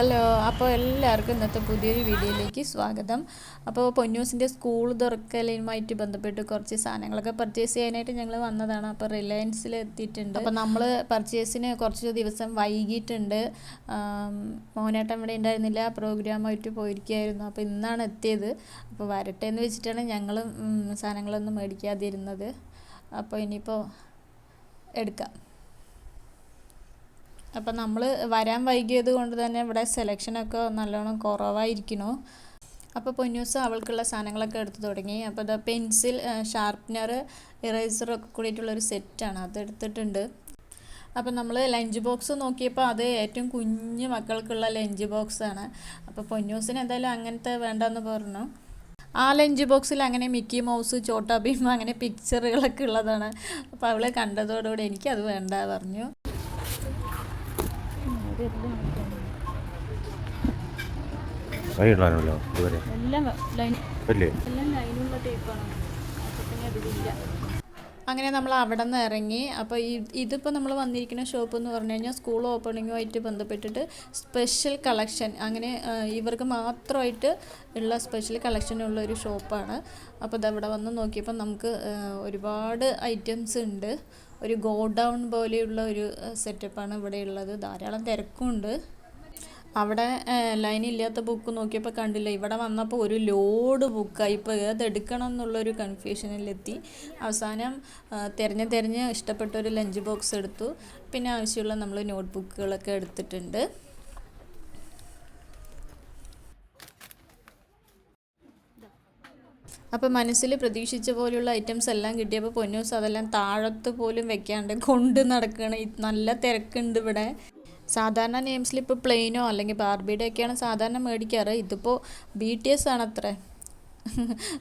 Hello അപ്പോൾ എല്ലാവർക്കും ഇന്നത്തെ പുതിയൊരു വീഡിയോയിലേക്ക് സ്വാഗതം. അപ്പോൾ പൊന്നൂസിന്റെ സ്കൂൾ തുറക്കലുമായിട്ട് ബന്ധപ്പെട്ട് കുറച്ച് സാധനങ്ങളൊക്കെ പർച്ചേസ് ചെയ്യാനായിട്ട് ഞങ്ങൾ വന്നതാണ്. അപ്പോൾ റിലയൻസിൽ എത്തിയിട്ടുണ്ട്. അപ്പോൾ നമ്മൾ പർച്ചേസിന് കുറച്ച് ദിവസം വൈകിയിട്ടുണ്ട്. മോനേട്ടൻ ഇവിടെ ഉണ്ടായിരുന്നില്ല. പ്രോഗ്രാമായിട്ട് പോയിരിക്കുകയായിരുന്നു. അപ്പോൾ ഇന്നാണ് എത്തിയത്. അപ്പോൾ വരട്ടെ എന്ന് വെച്ചിട്ടാണ് ഞങ്ങളും സാധനങ്ങളൊന്നും മേടിക്കാതിരുന്നത്. അപ്പോൾ ഇനിയിപ്പോൾ എടുക്കാം. അപ്പം നമ്മൾ വരാൻ വൈകിയത് കൊണ്ട് തന്നെ ഇവിടെ സെലക്ഷനൊക്കെ നല്ലോണം കുറവായിരിക്കണു അപ്പോൾ പൊന്നൂസ് അവൾക്കുള്ള സാധനങ്ങളൊക്കെ എടുത്തു തുടങ്ങി. അപ്പോൾ അത് പെൻസിൽ ഷാർപ്പ്നർ ഇറേസറൊക്കെ കൂടിയിട്ടുള്ളൊരു സെറ്റാണ് അത് എടുത്തിട്ടുണ്ട്. അപ്പോൾ നമ്മൾ ലഞ്ച് ബോക്സ് നോക്കിയപ്പോൾ അത് ഏറ്റവും കുഞ്ഞു മക്കൾക്കുള്ള ലഞ്ച് ബോക്സാണ് അപ്പോൾ പൊന്നൂസിന് എന്തായാലും അങ്ങനത്തെ വേണ്ടെന്ന് പറഞ്ഞു. ആ ലഞ്ച് ബോക്സിൽ അങ്ങനെ മിക്കി മൗസ് ചോട്ടാ ഭീം അങ്ങനെ പിക്ചറുകളൊക്കെ ഉള്ളതാണ്. അപ്പോൾ അവൾ കണ്ടതോടുകൂടി എനിക്കത് വേണ്ട പറഞ്ഞു. ഇതുവരെ? അല്ലേ അങ്ങനെ നമ്മൾ അവിടെ നിന്ന് ഇറങ്ങി. അപ്പോൾ ഈ ഇതിപ്പോൾ നമ്മൾ വന്നിരിക്കുന്ന ഷോപ്പ് എന്ന് പറഞ്ഞു കഴിഞ്ഞാൽ സ്കൂൾ ഓപ്പണിങ്ങുമായിട്ട് ബന്ധപ്പെട്ടിട്ട് സ്പെഷ്യൽ കളക്ഷൻ. അങ്ങനെ ഇവർക്ക് മാത്രമായിട്ട് ഉള്ള സ്പെഷ്യൽ കളക്ഷനുള്ള ഒരു ഷോപ്പാണ്. അപ്പോൾ ഇതവിടെ വന്ന് നോക്കിയപ്പോൾ നമുക്ക് ഒരുപാട് ഐറ്റംസ് ഉണ്ട്. ഒരു ഗോഡൗൺ പോലെയുള്ള ഒരു സെറ്റപ്പാണ് ഇവിടെ ഉള്ളത് ധാരാളം തിരക്കുണ്ട്. അവിടെ ലൈൻ ഇല്ലാത്ത ബുക്ക് നോക്കിയപ്പോൾ കണ്ടില്ല ഇവിടെ വന്നപ്പോൾ ഒരു ലോഡ് ബുക്കായി ഇപ്പോൾ ഏതെടുക്കണം എന്നുള്ളൊരു കൺഫ്യൂഷനിലെത്തി അവസാനം തിരഞ്ഞ് തിരഞ്ഞ് ഇഷ്ടപ്പെട്ട ഒരു ലഞ്ച് ബോക്സ് എടുത്തു. പിന്നെ ആവശ്യമുള്ള നമ്മൾ നോട്ട് ബുക്കുകളൊക്കെ എടുത്തിട്ടുണ്ട്. അപ്പോൾ മനസ്സിൽ പ്രതീക്ഷിച്ച പോലെയുള്ള ഐറ്റംസ് എല്ലാം കിട്ടിയപ്പോൾ പൊന്നൂസ് അതെല്ലാം താഴത്ത് പോലും വെക്കാണ്ട് കൊണ്ട് നടക്കുകയാണ് നല്ല തിരക്കുണ്ട് ഇവിടെ. സാധാരണ നെയിംസിൽ ഇപ്പോൾ പ്ലെയിനോ അല്ലെങ്കിൽ ബാർബിയുടെ ഒക്കെയാണ് സാധാരണ മേടിക്കാറ്. ഇതിപ്പോൾ ബി ടി എസ് ആണ് അത്രേ.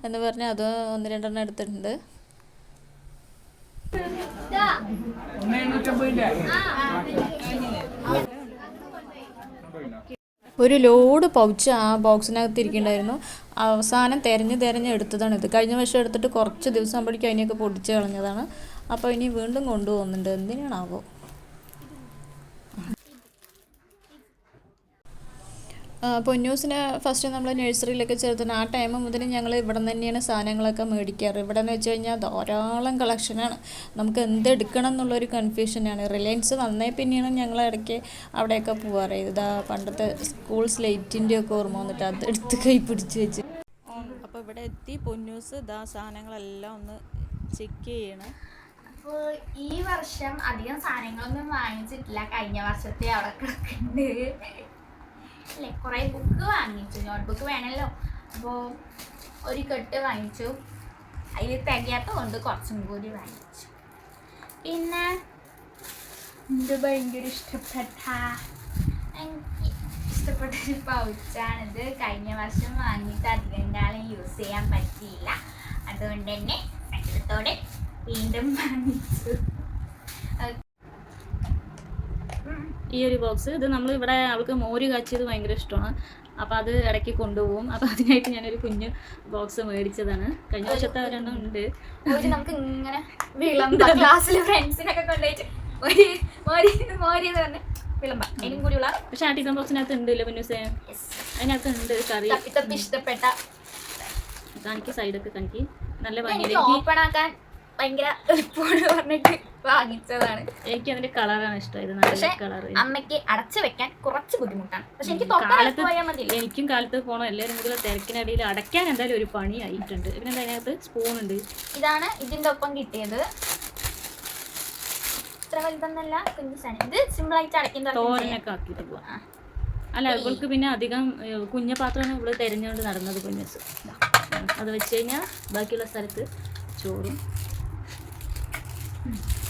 എന്ന് പറഞ്ഞാൽ അത് ഒന്ന് രണ്ടെണ്ണം എടുത്തിട്ടുണ്ട്. ഒരു ലോഡ് പൗച്ച് ആ ബോക്സിനകത്ത് ഇരിക്കുന്നുണ്ടായിരുന്നു അവസാനം തിരഞ്ഞ് തിരഞ്ഞ് എടുത്തതാണ് ഇത്. കഴിഞ്ഞ വർഷം എടുത്തിട്ട് കുറച്ച് ദിവസം ആകുമ്പോഴേക്കും അതിനെയൊക്കെ പൊടിച്ച് കളഞ്ഞതാണ്. അപ്പോൾ ഇനി വീണ്ടും കൊണ്ടുപോകുന്നുണ്ട്. എന്തിനാണാവോ? പൊന്നൂസിനെ ഫസ്റ്റ് നമ്മൾ നഴ്സറിയിലൊക്കെ ചേർത്തുന്ന ആ ടൈം മുതൽ ഞങ്ങൾ ഇവിടെ നിന്ന് തന്നെയാണ് സാധനങ്ങളൊക്കെ മേടിക്കാറ്. ഇവിടെ എന്ന് വെച്ച് കഴിഞ്ഞാൽ ധാരാളം കളക്ഷനാണ് നമുക്ക് എന്തെടുക്കണം എന്നുള്ളൊരു കൺഫ്യൂഷനാണ് റിലയൻസ് വന്നേ പിന്നെയാണ് ഞങ്ങൾ ഇടയ്ക്ക് അവിടെയൊക്കെ പോവാറ്. ഇതാ പണ്ടത്തെ സ്കൂൾ സ്ലേറ്റിന്റെ ഒക്കെ ഓർമ്മ വന്നിട്ട് അത് എടുത്ത് കൈ പിടിച്ച് വെച്ച്. അപ്പോൾ ഇവിടെ എത്തി. പൊന്നൂസ് ഇതാ സാധനങ്ങളെല്ലാം ഒന്ന് ചെക്ക് ചെയ്യണം. അപ്പോൾ ഈ വർഷം അധികം സാധനങ്ങളൊന്നും വാങ്ങിച്ചിട്ടില്ല. കഴിഞ്ഞ വർഷത്തെ അവിടെ കിടക്കുന്നുണ്ട് അല്ലേ? കുറേ ബുക്ക് വാങ്ങിച്ചു നോട്ട് ബുക്ക് വേണമല്ലോ അപ്പോൾ ഒരു കെട്ട് വാങ്ങിച്ചു. അതിൽ തികയാത്ത കൊണ്ട് കുറച്ചും കൂടി വാങ്ങിച്ചു. പിന്നെ ഇത് ഭയങ്കര ഇഷ്ടപ്പെട്ട? എനിക്ക് ഇഷ്ടപ്പെട്ട ഒരു പൗച്ചാണിത്. കഴിഞ്ഞ വർഷം വാങ്ങിയിട്ട് അധികം കാലം യൂസ് ചെയ്യാൻ പറ്റിയില്ല. അതുകൊണ്ട് തന്നെ സങ്കടത്തോടെ വീണ്ടും വാങ്ങിച്ചു. ഈ ഒരു ബോക്സ് ഇത് നമ്മൾ ഇവിടെ അവൾക്ക് മോര് കാച്ചിയത് ഭയങ്കര ഇഷ്ടമാണ്. അപ്പോൾ അത് ഇടയ്ക്ക് കൊണ്ടുപോകും. അപ്പോൾ അതിനായിട്ട് ഞാനൊരു കുഞ്ഞു ബോക്സ് മേടിച്ചതാണ്. കഴിഞ്ഞ വർഷത്തെ ഒരെണ്ണം ഉണ്ട്. നമുക്ക് ഇങ്ങനെ ക്ലാസ്സിൽ ഫ്രണ്ട്സിനൊക്കെ കൊണ്ടുപോയിട്ട് പക്ഷെ ആ ടീച്ചർ ബോക്സിനകത്ത് ഉണ്ട് ഇല്ല അതിനകത്ത് ഉണ്ട് കറി. ഇഷ്ടപ്പെട്ട കാണിക്ക് സൈഡൊക്കെ കാണിക്ക് നല്ല ഭംഗി ഓപ്പൺ ആക്കാൻ ഭയങ്കര എളുപ്പമാണ് പറഞ്ഞിട്ട് വാങ്ങിച്ചതാണ്. എനിക്ക് അതിന്റെ കളറാണ് ഇഷ്ടം. കളർ അമ്മയ്ക്ക് അടച്ചു വെക്കാൻ കുറച്ച് ബുദ്ധിമുട്ടാണ്. പക്ഷെ എനിക്ക് കാലത്ത് പോയാൽ മതി. എനിക്കും കാലത്ത് പോകണം എല്ലാവരും കൂടി തിരക്കിനടിയിൽ അടയ്ക്കാൻ എന്തായാലും ഒരു പണി ആയിട്ടുണ്ട്. പിന്നെ അതിനകത്ത്? സ്പൂൺ ഉണ്ട്. ഇതാണ് ഇതിന്റെ ഒപ്പം കിട്ടിയത്. ഇത്ര വലുതൊന്നല്ല കുഞ്ഞു സാധനം. ഇത് സിമ്പിൾ ആയിട്ട് അടയ്ക്കുന്ന തോരനൊക്കെ ആക്കിയിട്ട് പോവാം. അല്ല ഇവൾക്ക് പിന്നെ അധികം കുഞ്ഞ പാത്രമാണ് ഇവൾ തെരഞ്ഞുകൊണ്ട് നടന്നത് കുഞ്ഞസ് അത് വെച്ച് കഴിഞ്ഞാൽ ബാക്കിയുള്ള സ്ഥലത്ത് ചോറും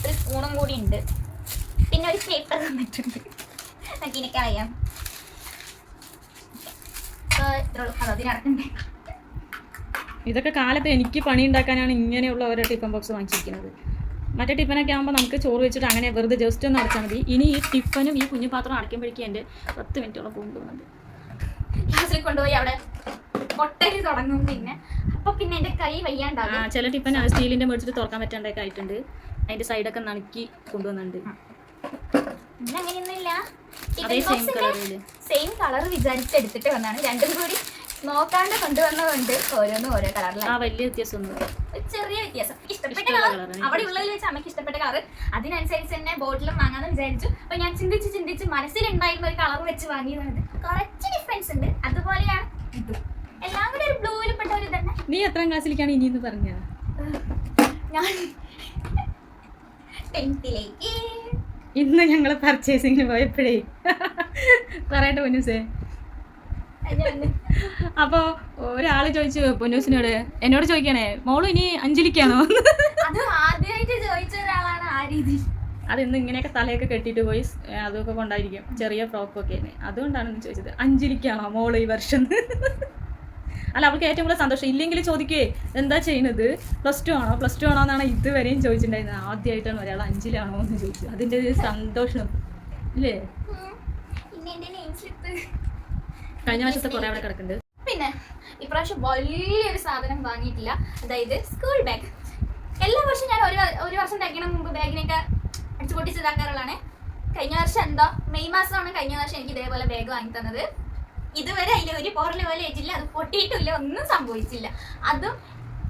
ഒരു സ്പൂണും കൂടി ഉണ്ട്. പിന്നെ ഒരു പേപ്പർ തന്നിട്ടുണ്ട്. നമുക്ക് എനിക്ക് അറിയാം ഇതൊക്കെ കാലത്ത് എനിക്ക് പണി ഉണ്ടാക്കാനാണ് ഇങ്ങനെയുള്ള ഓരോ ടിഫൻ ബോക്സ് വാങ്ങിച്ചിരിക്കുന്നത്. മറ്റേ ടിഫനൊക്കെ ആകുമ്പോൾ നമുക്ക് ചോറ് വെച്ചിട്ട് അങ്ങനെ വെറുതെ ജസ്റ്റ് ഒന്ന് അടച്ചാൽ മതി. ഇനി ഈ ടിഫനും ഈ കുഞ്ഞു പാത്രം അടയ്ക്കുമ്പോഴേക്കും എന്റെ പത്ത് മിനിറ്റോളം പോകുന്നുണ്ട് ക്ലാസ്സിൽ കൊണ്ടുപോയി അവിടെ പൊട്ടൽ തുടങ്ങും പിന്നെ. അപ്പൊ പിന്നെ എന്റെ കൈ വയ്യാണ്ടാവും. ചില ടിഫൻ സ്റ്റീലിന്റെ മേടിച്ചിട്ട് തുറക്കാൻ പറ്റാണ്ടൊക്കെ ആയിട്ടുണ്ട് അതിന്റെ സൈഡൊക്കെ നണുക്കി കൊണ്ടുവന്നിട്ടുണ്ട്. അങ്ങനെയൊന്നുമില്ല. അതേ സെയിം കളർ വിചാരിച്ചെടുത്തിട്ട് വന്നാണ് രണ്ടും കൂടി നോക്കാണ്ട് കൊണ്ടുവന്നതുകൊണ്ട് ഓരോന്നും ഓരോ കളറിലാണ് ആ വലിയ വ്യത്യാസമൊന്നുമില്ല ചെറിയ വ്യത്യാസം. ഇഷ്ടപ്പെട്ട കളർ. അവിടെ ഉള്ളതിൽ വെച്ച് അമ്മയ്ക്ക് ഇഷ്ടപ്പെട്ട കളർ അതിനനുസരിച്ച് തന്നെ ബോട്ടിലും വാങ്ങാന്ന് വിചാരിച്ചു. അപ്പൊ ഞാൻ ചിന്തിച്ച് ചിന്തിച്ച് മനസ്സിലുണ്ടായിരുന്ന ഒരു കളർ വെച്ച് വാങ്ങിയതാണ്. കുറച്ച് ഡിഫറൻസ് ഉണ്ട്. അതുപോലെയാണ് ഇത്. എല്ലാം കൂടി ഒരു ബ്ലൂവിൽ പെട്ട ഒരു തന്നെ നീ എത്രാം ക്ലാസ്സിലേക്കാണ് ഇനിയെന്ന് പറഞ്ഞത്? ഞാൻ ടെൻത്തിലേക്ക്. ഇന്ന് ഞങ്ങൾ പർച്ചേസിങ്ങിന് പോയപ്പോഴേ. പറയട്ടെ പൊന്നൂസേ. അപ്പോ ഒരാൾ ചോദിച്ചു പൊന്നൂസിനോട് എന്നോട് ചോദിക്കണേ മോൾ ഇനി അഞ്ജലിക്കാണോ? അത് ആദ്യമായിട്ട് ചോദിച്ച ഒരാളാണ് ആ രീതി. അത് ഇന്ന് ഇങ്ങനെയൊക്കെ തലയൊക്കെ കെട്ടിയിട്ട് പോയി അതൊക്കെ കൊണ്ടായിരിക്കും ചെറിയ ഫ്രോക്കൊക്കെ അതുകൊണ്ടാണ് ചോദിച്ചത് അഞ്ജലിക്കാണോ മോൾ ഈ വർഷം? അല്ല അവൾക്ക് ഏറ്റവും കൂടുതൽ സന്തോഷം. ഇല്ലെങ്കിൽ ചോദിക്കേ എന്താ ചെയ്യുന്നത് പ്ലസ് ടു ആണോ? പ്ലസ് ടു ആണോ എന്നാണ് ഇതുവരെയും ചോദിച്ചിട്ടുണ്ടായിരുന്നത്. ആദ്യമായിട്ടാണ് ഒരാൾ അഞ്ചിലാണോ എന്ന് ചോദിച്ചു അതിന്റെ ഒരു സന്തോഷം. ഇല്ലേ? കഴിഞ്ഞ വർഷത്തെ കുറേ അവിടെ കിടക്കുന്നുണ്ട്. പിന്നെ ഇപ്രാവശ്യം വലിയൊരു സാധനം വാങ്ങിയിട്ടില്ല. അതായത് സ്കൂൾ ബാഗ് എല്ലാ വർഷവും ഞാൻ ഒരു ഒരു വർഷം തയ്ക്കണ മുമ്പ് ബാഗിനൊക്കെ അടിച്ചു പൊട്ടിച്ച് ഇതാക്കാറുള്ളതാണ്. കഴിഞ്ഞ വർഷം എന്തോ? മെയ് മാസമാണ് കഴിഞ്ഞ വർഷം എനിക്ക് ഇതേപോലെ ബാഗ് വാങ്ങി തന്നത്. ഇതുവരെ അതിൽ ഒരു പോറൽ പോലെ ഏറ്റില്ല അത് പൊട്ടിയിട്ടില്ല ഒന്നും സംഭവിച്ചില്ല. അതും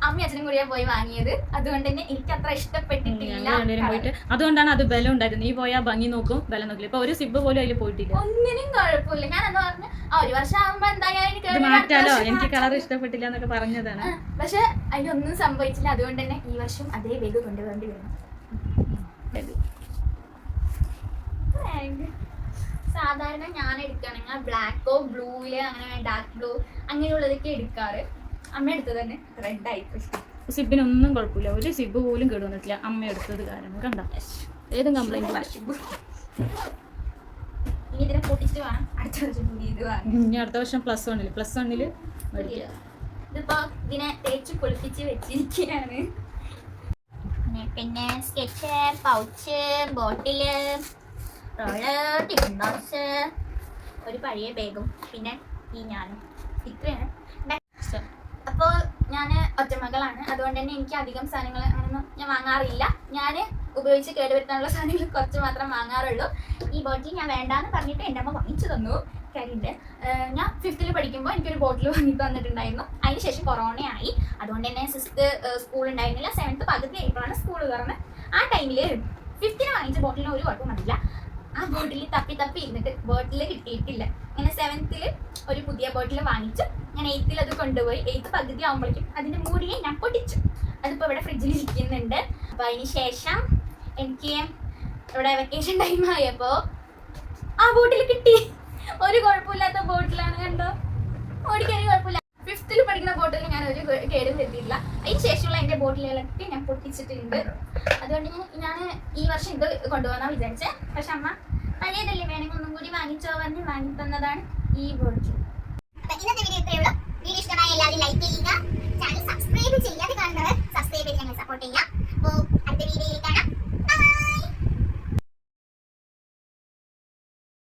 അമ്മയും അച്ഛനും കൂടിയാ പോയി വാങ്ങിയത്. അതുകൊണ്ട് തന്നെ എനിക്ക് അത്ര ഇഷ്ടപ്പെട്ടിട്ടില്ല. പോയിട്ട് അതുകൊണ്ടാണ് അത് ബലം ഉണ്ടായിരുന്നത്. നീ പോയാ ഭംഗി നോക്കും ബലം നോക്കില്ല. ഇപ്പൊ ഒരു സിബ് പോലും അതിൽ പോയിട്ടില്ല. ഒന്നിനും കുഴപ്പമില്ല. ഞാൻ എന്ന് പറഞ്ഞു? ആ ഒരു വർഷം ആകുമ്പോ എന്തായാലും മാറ്റാലോ? എനിക്ക് കളർ. ഇഷ്ടപ്പെട്ടില്ല എന്നൊക്കെ പറഞ്ഞതാണ്. പക്ഷെ അതിനൊന്നും സംഭവിച്ചില്ല. അതുകൊണ്ട് തന്നെ ഈ വർഷം അതേ ബെഗ് കൊണ്ടുപോകേണ്ടി വരുന്നു സാധാരണ ഞാൻ എടുക്കുകയാണെങ്കിൽ ബ്ലാക്കോ ബ്ലൂവിൽ അങ്ങനെ ഡാർക്ക് ബ്ലൂ അങ്ങനെയുള്ളതൊക്കെ എടുക്കാറ്. അമ്മ എടുത്തത് തന്നെ റെഡ് ആയിപ്പോയി സിബിനൊന്നും കുഴപ്പമില്ല. ഒരു സിബ് പോലും കേടുവന്നിട്ടില്ല അമ്മ എടുത്തത് കാരണം. കണ്ട? ഏതും ഇതിനെ പൊട്ടിച്ചിട്ട് വേണം. അടുത്ത വർഷം ഇനി അടുത്ത വർഷം പ്ലസ് വണ്ണിൽ പ്ലസ് വണ്ണിൽ മേടിക്കാം. ഇതിപ്പോ ഇതിനെ തേച്ച് കുളിപ്പിച്ച് വെച്ചിരിക്കുകയാണ് പിന്നെ സ്കെച്ച് പൗച്ച് ബോട്ടിൽ ഒരു പഴയ ബാഗും പിന്നെ ഈ ഞാനും. ഇത്രയാണ്. അപ്പോൾ ഞാൻ ഒറ്റമകളാണ്. അതുകൊണ്ട് തന്നെ എനിക്ക് അധികം സാധനങ്ങൾ അങ്ങനെയൊന്നും ഞാൻ വാങ്ങാറില്ല. ഞാൻ ഉപയോഗിച്ച് കേടുവരുത്താനുള്ള സാധനങ്ങൾ കുറച്ച് മാത്രം വാങ്ങാറുള്ളൂ. ഈ ബോട്ടിൽ ഞാൻ വേണ്ടാന്ന് പറഞ്ഞിട്ട് എന്റെ അമ്മ വാങ്ങിച്ചു തന്നു. കാര്യമുണ്ട് ഞാൻ ഫിഫ്ത്തിൽ പഠിക്കുമ്പോൾ എനിക്കൊരു ബോട്ടിൽ വാങ്ങി തന്നിട്ടുണ്ടായിരുന്നു അതിന് ശേഷം കൊറോണയായി അതുകൊണ്ട് തന്നെ സിക്സ്ത്ത് സ്കൂൾ ഉണ്ടായിരുന്നില്ല. സെവൻത്ത് പകുതി ആയപ്പോഴാണ് സ്കൂൾ തുറന്ന്. ആ ടൈമിൽ ഫിഫ്ത്തിന് വാങ്ങിച്ച ബോട്ടിലിന് ഒരു കുഴപ്പം വന്നില്ല. ആ ബോട്ടിൽ തപ്പി തപ്പി ഇരുന്നിട്ട് ബോട്ടിൽ കിട്ടിയിട്ടില്ല. അങ്ങനെ സെവൻത്തിൽ ഒരു പുതിയ ബോട്ടിൽ വാങ്ങിച്ചു. ഞാൻ എയ്ത്തിൽ അത് കൊണ്ടുപോയി. എയ്ത്ത് പകുതി ആകുമ്പോഴേക്കും അതിന്റെ മൂടിയെ ഞാൻ പൊട്ടിച്ചു. അതിപ്പോൾ ഇവിടെ ഫ്രിഡ്ജിൽ ഇരിക്കുന്നുണ്ട്. അപ്പോൾ അതിന് ശേഷം എനിക്ക് ഇവിടെ വെക്കേഷൻ ടൈം ആയപ്പോൾ ആ ബോട്ടിൽ കിട്ടി. ഒരു കുഴപ്പമില്ലാത്ത ബോട്ടിലാണ് കണ്ടോ? ഓടിക്കാൻ കുഴപ്പമില്ല. പത്തിൽ പഠിക്കുന്ന ബോട്ടിൽ ഞാൻ ഒരു കേടും വരുത്തിയില്ല അതിന് ശേഷമുള്ള എന്റെ ബോട്ടിലുകളൊക്കെ ഞാൻ പൊട്ടിച്ചിട്ടുണ്ട്. അതുകൊണ്ട് ഞാൻ ഈ വർഷം ഇത് കൊണ്ടുപോകാന്നാണ് വിചാരിച്ചത് പക്ഷെ അമ്മ പഴയതല്ലേ വേണമെങ്കിൽ ഒന്നും കൂടി വാങ്ങിച്ചോ പറഞ്ഞ് വാങ്ങി തന്നതാണ് ഈ ബോട്ടിൽ. ഇന്നത്തെ വീഡിയോ വീഡിയോ ഇഷ്ടമായ എല്ലാവരും ലൈക്ക് ചെയ്യുക. ചാനൽ സബ്സ്ക്രൈബ് ചെയ്യാതെ കാണുന്നവർ സബ്സ്ക്രൈബ് ചെയ്ത് ഞങ്ങൾ സപ്പോർട്ട് ചെയ്യാം അപ്പോൾ അടുത്ത വീഡിയോയിൽ കാണാം.